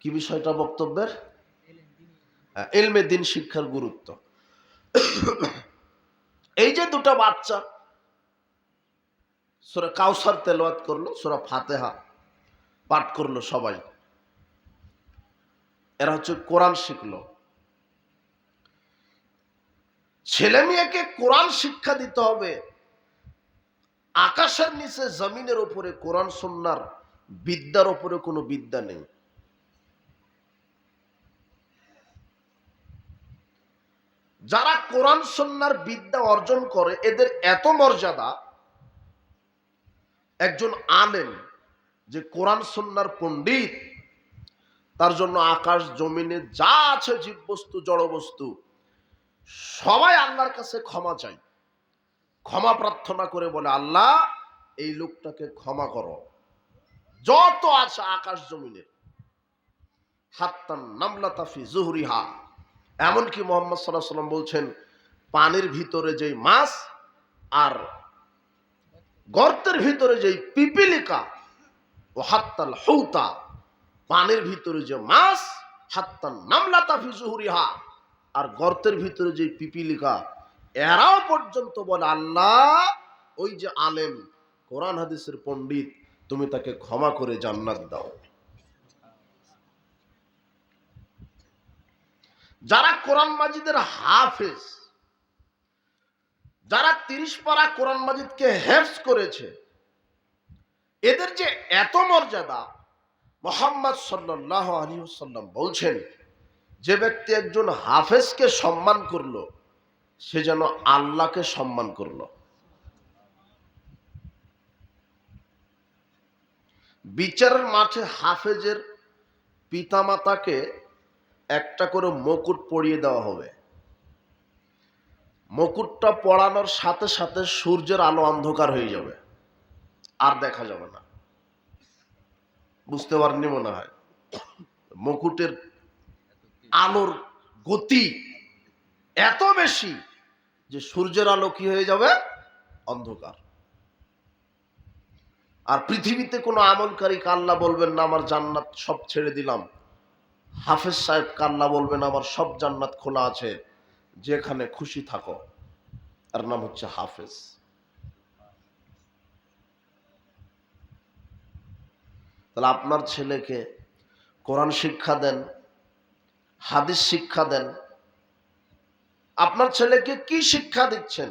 কি বিষয়টা বক্তব্যের? হ্যাঁ, এলমে দিন শিক্ষার গুরুত্ব। এই যে দুটো বাচ্চা সুরা কাউসার তেলাওয়াত করল সুরা ফাতেহা পাঠ করল সবাই। এরা হচ্ছে কোরআন শিখলো। ছেলে মেয়েকে কোরআন শিক্ষা দিতে হবে। আকাশের নিচে জমিনের উপরে কোরআন সন্ন্যার বিদ্যার উপরে কোনো বিদ্যা নেই। যারা কোরআন সন্ন্যার বিদ্যা অর্জন করে, এদের এত মর্যাদা, একজন আলেম যে কোরআন সন্ন্যার পণ্ডিত, তার জন্য আকাশ জমিনে যা আছে জীববস্তু, জড়বস্তু, সবাই আল্লাহর কাছে ক্ষমা চাই। ক্ষমা প্রার্থনা করে বলে, আল্লাহ, এই লোকটাকে ক্ষমা করো। যত আছে আকাশ জমিনের হাত্তান নামলা তাফি জুহরিহা। এমনকি মোহাম্মদ সাল্লাহ সাল্লাম বলছেন, পানির ভিতরে যেই মাছ আর গর্তের ভিতরে যেই পিপিলিকা, ও হাত্তাল হৌতা, পানির ভিতরে যে মাছ হাত্তান নামলা তাফি জুহরিহা, আর গর্তের ভিতরে যে পিপিলিকা, এরাও পর্যন্ত বলে, আল্লাহ, ওই যে আলেম, কোরআন হাদিসের পণ্ডিত, তুমি তাকে ক্ষমা করে জান্নাত দাও। যারা কোরআন মাজিদের হাফেজ, যারা তিরিশ পারা কোরআন মাজিদকে হেফজ করেছে, এদের যে এত মর্যাদা, মোহাম্মদ সাল্লাহ আলী সাল্লাম বলছেন, যে ব্যক্তি একজন হাফেজকে সম্মান করল, সে যেন আল্লাহকে সম্মান করল। বিচারের মাঠে হাফেজের পিতামাতাকে একটা করে মুকুট পরিয়ে দেওয়া হবে। মুকুটটা পড়ানোর সাথে সাথে সূর্যের আলো অন্ধকার হয়ে যাবে। আর দেখা যাবে না। বুঝতে পারেননি মনে হয়? মুকুটের আলোর গতি এত বেশি যে সূর্যের আলো কি হয়ে যাবে? অন্ধকার। আর পৃথিবীতে কোনো আমলকারী কাল্লা বলবেন, না, আমার জান্নাত সব ছেড়ে দিলাম। হাফেজ সাহেব কান্না বলবেন আমার সব জান্নাত খোলা আছে, যেখানে খুশি থাকো। তার নাম হচ্ছে হাফেজ। তাহলে আপনার ছেলেকে কোরআন শিক্ষা দেন, হাদিস শিক্ষা দেন, আপনার ছেলেকে কি শিক্ষা দিচ্ছেন?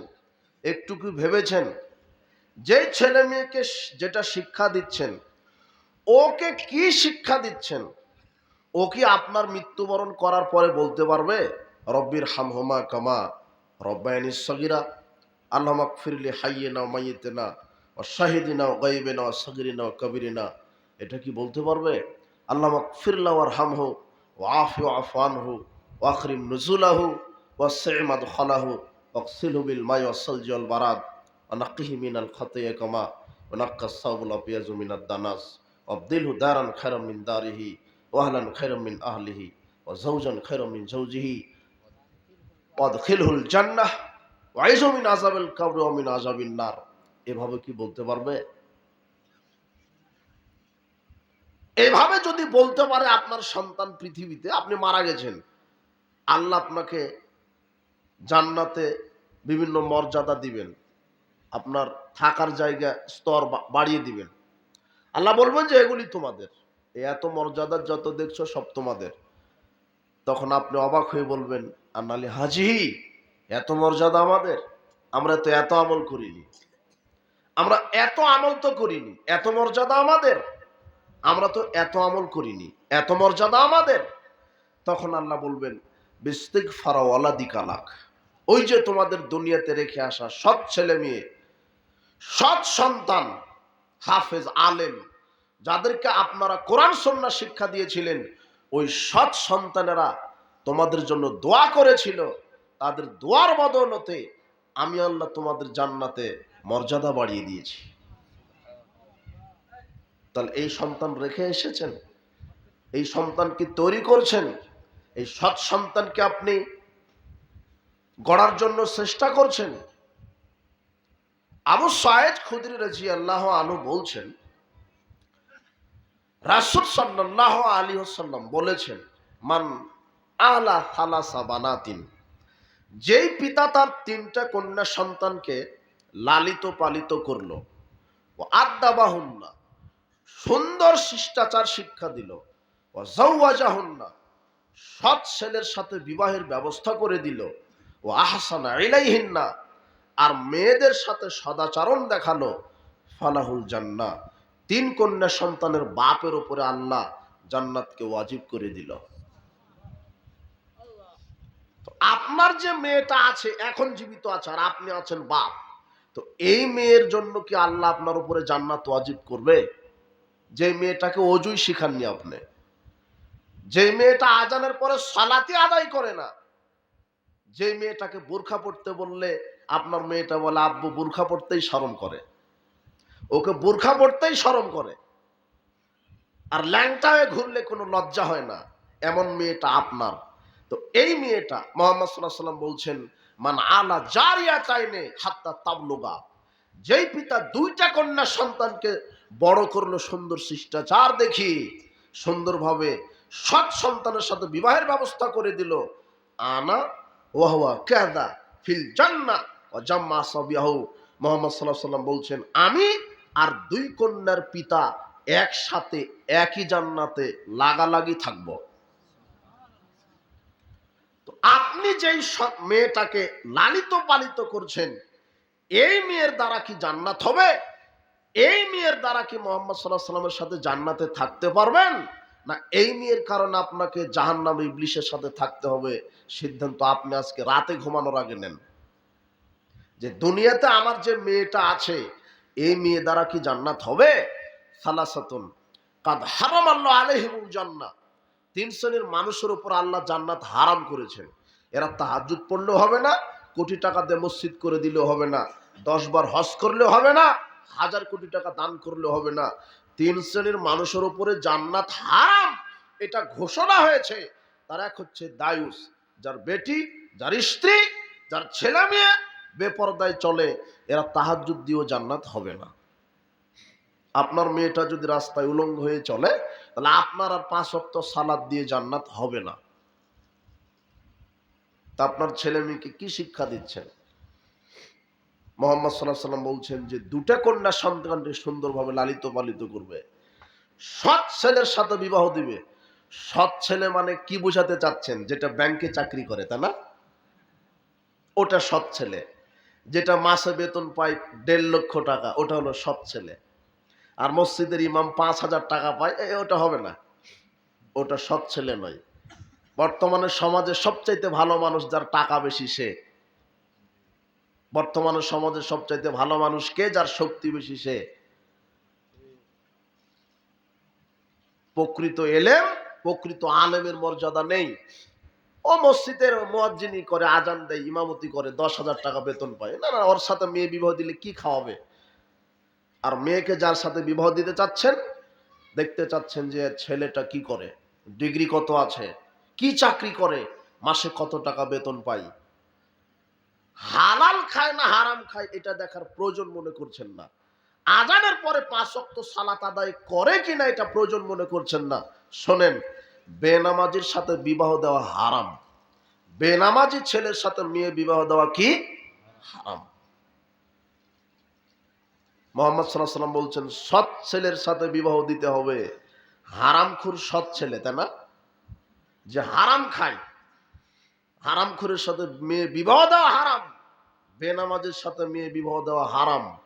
একটু কি ভেবেছেন? যে ছেলে মেয়েকে যেটা শিক্ষা দিচ্ছেন, ওকে কি শিক্ষা দিচ্ছেন? ও কি আপনার মৃত্যুবরণ করার পরে বলতে পারবে? রব্বির হামহমা কামা রব্বায়নি সগিরা, আল্লাহ ফিরলি হাইয়ে না মাইয়েতে না ও শাহিদি না গাইবে না সগিরি না কবিরি না এটা কি বলতে পারবে? আল্লাহ ফিরলা ওর হাম হো ও আফ ও আফান হো ও আখরিম নজুলাহু ও সেমাদ খলাহু অক্সিল হুবিল মাই অসলজল বারাদ অনাকিহি মিনাল খতে কামা অনাক্কা সাবুল অপিয়াজু মিনাদ দানাস অবদিল হু দারান খারাম মিন দারিহি। ওয়াহলান খৈরমিন আহলিহি ও জৌজন খৈরমিন জৌজিহি খেলহুল জান্নাহ ওয়াইজমিন আজাবিল কাবর অমিন আজাবিন নার। এভাবে কি বলতে পারবে? এভাবে যদি বলতে পারে আপনার সন্তান পৃথিবীতে, আপনি মারা গেছেন, আল্লাহ আপনাকে জান্নাতে বিভিন্ন মর্যাদা দিবেন, আপনার থাকার জায়গা, স্তর বাড়িয়ে দিবেন। আল্লাহ বলবেন যে এগুলি তোমাদের। এত মর্যাদার যত দেখছ সব তোমাদের। তখন আপনি অবাক হয়ে বলবেন, আন্নালি হাজি, এত মর্যাদা আমাদের? আমরা তো এত আমল করিনি। আমরা এত আমল তো করিনি। এত মর্যাদা আমাদের? আমরা তো এত আমল করিনি। এত মর্যাদা আমাদের? তখন আল্লাহ বলবেন বিস্তিক ফারাওয়ালা দিকালাক ওই যে তোমাদের দুনিয়াতে রেখে আসা সৎ ছেলে মেয়ে, সৎ সন্তান, হাফেজ, আলেম যাদেরকে আপনারা কোরআন সন্না শিক্ষা দিয়েছিলেন, ওই সৎ সন্তানেরা তোমাদের জন্য দোয়া করেছিল। তাদের দোয়ার বদলতে আমি আল্লাহ তোমাদের জান্নাতে মর্যাদা বাড়িয়ে দিয়েছি। তাহলে এই সন্তান রেখে এসেছেন? এই সন্তানকে তৈরি করছেন? এই সৎ সন্তানকে আপনি গড়ার জন্য চেষ্টা করছেন? আবু সায়েদ খুদরি রাজি আল্লাহ আনু বলছেন রাসুল সাল্লাহ আলী সাল্লাম বলেছেন, মান আলা থালাসা বানাতিন, যেই পিতা তার তিনটা কন্যা সন্তানকে লালিত পালিত করল, ও বাহুন্না সুন্দর শিষ্টাচার শিক্ষা দিল, ও জৌয়াজাহুন্না সৎ ছেলের সাথে বিবাহের ব্যবস্থা করে দিল, ও আহসানা ইলাইহিন্না, আর মেয়েদের সাথে সদাচরণ দেখাল ফালাহুল জান্না তিন কন্যা সন্তানের বাপের উপরে আল্লাহ জান্নাতকে ওয়াজিব করে দিল। আপনার যে মেয়েটা আছে, এখন জীবিত আছে, আর আপনি আছেন বাপ, তো এই মেয়ের জন্য কি আল্লাহ আপনার উপরে জান্নাত ওয়াজিব করবে? যে মেয়েটাকে অজুই শিখাননি আপনি। যে মেয়েটা আজানের পরে সালাতি আদায় করে না। যে মেয়েটাকে বোরখা পড়তে বললে, আপনার মেয়েটা বলে, আব্বু, বোরখা পড়তেই শরম করে। ওকে বোরখা পড়তেই শরম করে। আর ল্যাংটা হয়ে ঘুরলে কোনো লজ্জা হয় না, এমন মেয়েটা আপনার। তো এই মেয়েটা মোহাম্মদ সাল্লাহ সাল্লাম বলছেন, মান আলা জারিয়া চাইনে হাত্তা তাবলুগা। যেই পিতা দুইটা কন্যা সন্তানকে বড় করল সুন্দর শিষ্টাচার দেখি, সুন্দরভাবে সৎ সন্তানের সাথে বিবাহের ব্যবস্থা করে দিল। আনা ওয়াহওয়া কেদা ফিল জান্না ও জাম্মা সাবিয়াহু মোহাম্মদ সাল্লাহ সাল্লাম বলছেন, আমি আর দুই কন্যার পিতা একসাথে একই জান্নাতে লাগালাগি থাকব। আপনি যেই মেয়েটাকে লালিত পালিত করছেন, এই মেয়ের দ্বারা কি জান্নাত হবে? এই মেয়ের দ্বারা কি মোহাম্মদ সাল্লাহ সাল্লামের সাথে জান্নাতে থাকতে পারবেন? না, এই মেয়ের কারণে আপনাকে জাহান্নাম ইবলিশের সাথে থাকতে হবে? সিদ্ধান্ত আপনি আজকে রাতে ঘুমানোর আগে নেন। যে দুনিয়াতে আমার যে মেয়েটা আছে এই মেয়ে দ্বারা কি জান্নাত হবে? সালাসাতুন। কাদ হারাম আল্লাহ আলহিমুল জান্নাত তিন শ্রেণির মানুষের উপর আল্লাহ জান্নাত হারাম করেছেন। এরা তাহাজুদ পড়লেও হবে না, কোটি টাকা দিয়ে মসজিদ করে দিলেও হবে না, দশ বার হজ করলেও হবে না, হাজার কোটি টাকা দান করলেও হবে না। তিন শ্রেণির মানুষের উপরে জান্নাত হারাম, এটা ঘোষণা হয়েছে। তার এক হচ্ছে দায়ুস, যার বেটি, যার স্ত্রী, যার ছেলে মেয়ে বেপরদায় চলে, এরা তাহাজুদ দিয়েও জান্নাত হবে না। আপনার মেয়েটা যদি রাস্তায় উলঙ্গ হয়ে চলে, তাহলে আপনার আর পাঁচ অক্ত সালাদ দিয়ে জান্নাত হবে না। তা আপনার ছেলে মেয়েকে কি শিক্ষা দিচ্ছেন? মোহাম্মদ সাল্লাহ সাল্লাম বলছেন যে, দুটা কন্যা সন্তানকে সুন্দরভাবে লালিত পালিত করবে। সৎ ছেলের সাথে বিবাহ দিবে। সৎ ছেলে মানে কি বোঝাতে চাচ্ছেন? যেটা ব্যাংকে চাকরি করে, তাই না? ওটা সৎ ছেলে। যেটা মাসে বেতন পায় দেড় লক্ষ টাকা, ওটা হলো সৎ ছেলে। আর মসজিদের ইমাম পাঁচ হাজার টাকা পায়, এ, ওটা হবে না। ওটা সৎ ছেলে নয়। বর্তমানে সমাজে সবচাইতে ভালো মানুষ যার টাকা বেশি সে। বর্তমানে সমাজে সবচাইতে ভালো মানুষ কে যার শক্তি বেশি সে? প্রকৃত এলেম, প্রকৃত আলেমের মর্যাদা নেই। ও মসজিদের মোয়াজ্জিনি করে, আজান দেয়, ইমামতি করে, দশ হাজার টাকা বেতন পায়। না না, ওর সাথে মেয়ে বিবাহ দিলে কি খাওয়াবে? আর মেয়েকে যার সাথে বিবাহ দিতে চাচ্ছেন, দেখতে চাচ্ছেন যে ছেলেটা কি করে? ডিগ্রি কত আছে? কি চাকরি করে? মাসে কত টাকা বেতন পাই হালাল খায় না হারাম খায়, এটা দেখার প্রয়োজন মনে করছেন না। আজানের পরে পাঁচ অক্ত সালাত আদায় করে কিনা, এটা প্রয়োজন মনে করছেন না। শোনেন বেনামাজির সাথে বিবাহ দেওয়া হারাম। বেনামাজি ছেলের সাথে মেয়ে বিবাহ দেওয়া কি? হারাম। মোহাম্মদ সাল্লাম বলছেন, সৎ ছেলের সাথে বিবাহ দিতে হবে। হারামখুর সৎ ছেলে, তাই না? যে হারাম খায় হারামখুরের সাথে মেয়ে বিবাহ দেওয়া হারাম, বেনামাজের সাথে মেয়ে বিবাহ দেওয়া হারাম।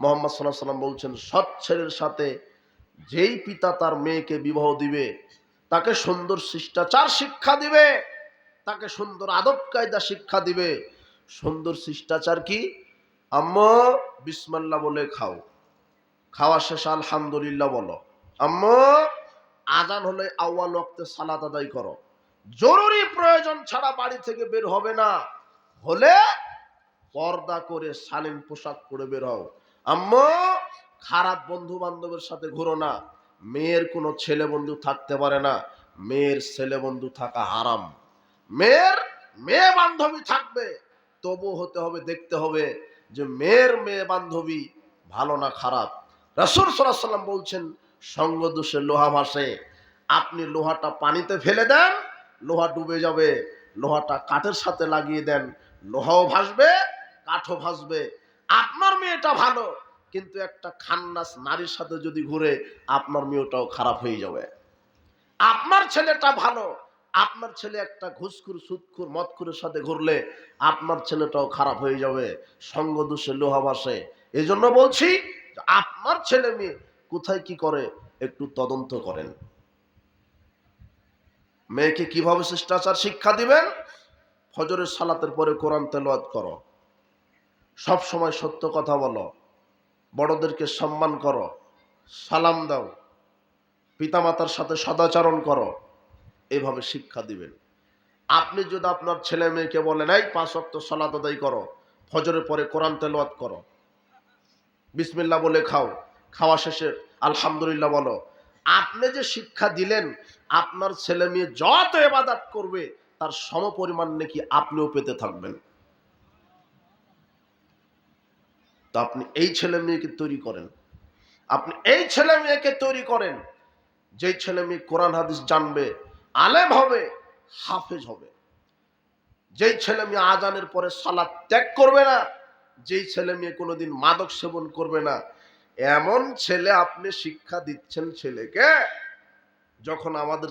মোহাম্মদ সাল্লাহ সাল্লাম বলছেন, সৎ ছেলের সাথে যেই পিতা তার মেয়েকে বিবাহ দিবে, তাকে সুন্দর শিষ্টাচার শিক্ষা দিবে, তাকে সুন্দর আদব কায়দা শিক্ষা দিবে। সুন্দর শিষ্টাচার কি? আম্মা, বিসমাল্লাহ বলে খাও। খাওয়া শেষ আলহামদুলিল্লাহ বলো। আম্মা, আজান হলে আউয়াল ওয়াক্তে সালাত আদায় করো। জরুরি প্রয়োজন ছাড়া বাড়ি থেকে বের হবে না। হলে পর্দা করে শালীন পোশাক পরে বের হও। আম্মা খারাপ বন্ধু বান্ধবের সাথে ঘুরো না। মেয়ের কোনো ছেলে বন্ধু থাকতে পারে না। মেয়ের ছেলে বন্ধু থাকা হারাম। মেয়ের মেয়ে বান্ধবী থাকবে। তবু হতে হবে, দেখতে হবে যে মেয়ের মেয়ে বান্ধবী ভালো না খারাপ। রাসুল সাল্লাম বলছেন, সঙ্গ দোষে লোহা ভাসে। আপনি লোহাটা পানিতে ফেলে দেন, লোহা ডুবে যাবে। লোহাটা কাঠের সাথে লাগিয়ে দেন, লোহাও ভাসবে, কাঠও ভাসবে। আপনার মেয়েটা ভালো। কিন্তু একটা খান্নাস নারীর সাথে যদি ঘুরে, আপনার মেয়েটাও খারাপ হয়ে যাবে। আপনার ছেলেটা ভালো, আপনার ছেলে একটা ঘুসখুর, সুদখুর, মদখুরের সাথে ঘুরলে আপনার ছেলেটাও খারাপ হয়ে যাবে, সঙ্গ দোষে, লোহা বাসে। এই জন্য বলছি, আপনার ছেলে মেয়ে কোথায় কি করে, একটু তদন্ত করেন। মেয়েকে কীভাবে শিষ্টাচার শিক্ষা দিবেন? ফজরের সালাতের পরে কোরআন তেলাওয়াত করো। সব সময় সত্য কথা বলো। বড়দেরকে সম্মান করো, সালাম দাও, পিতামাতার সাথে সদাচরণ করো, এভাবে শিক্ষা দিবেন আপনি যদি আপনার ছেলে মেয়েকে বলেন, এই, পাঁচ অক্ট সলাত আদায় করো, ফজরের পরে কোরআন তেলাওয়াত করো। বিসমিল্লা বলে খাও, খাওয়া শেষে আলহামদুলিল্লাহ বলো। আপনি যে শিক্ষা দিলেন, আপনার ছেলে মেয়ে যত এবাদাত করবে, তার সম পরিমাণ নাকি আপনিও পেতে থাকবেন। তো আপনি এই ছেলে মেয়েকে তৈরি করেন। আপনি এই ছেলে মেয়েকে তৈরি করেন, যেই ছেলে মেয়ে কোরআন, হাদিস জানবে, আলেম হবে, হাফেজ হবে। যেই ছেলে মেয়ে আজানের পরে সালাদ ত্যাগ করবে না, যেই ছেলে মেয়ে কোনোদিন মাদক সেবন করবে না, এমন ছেলে আপনি শিক্ষা দিচ্ছেন ছেলেকে, যখন আমাদের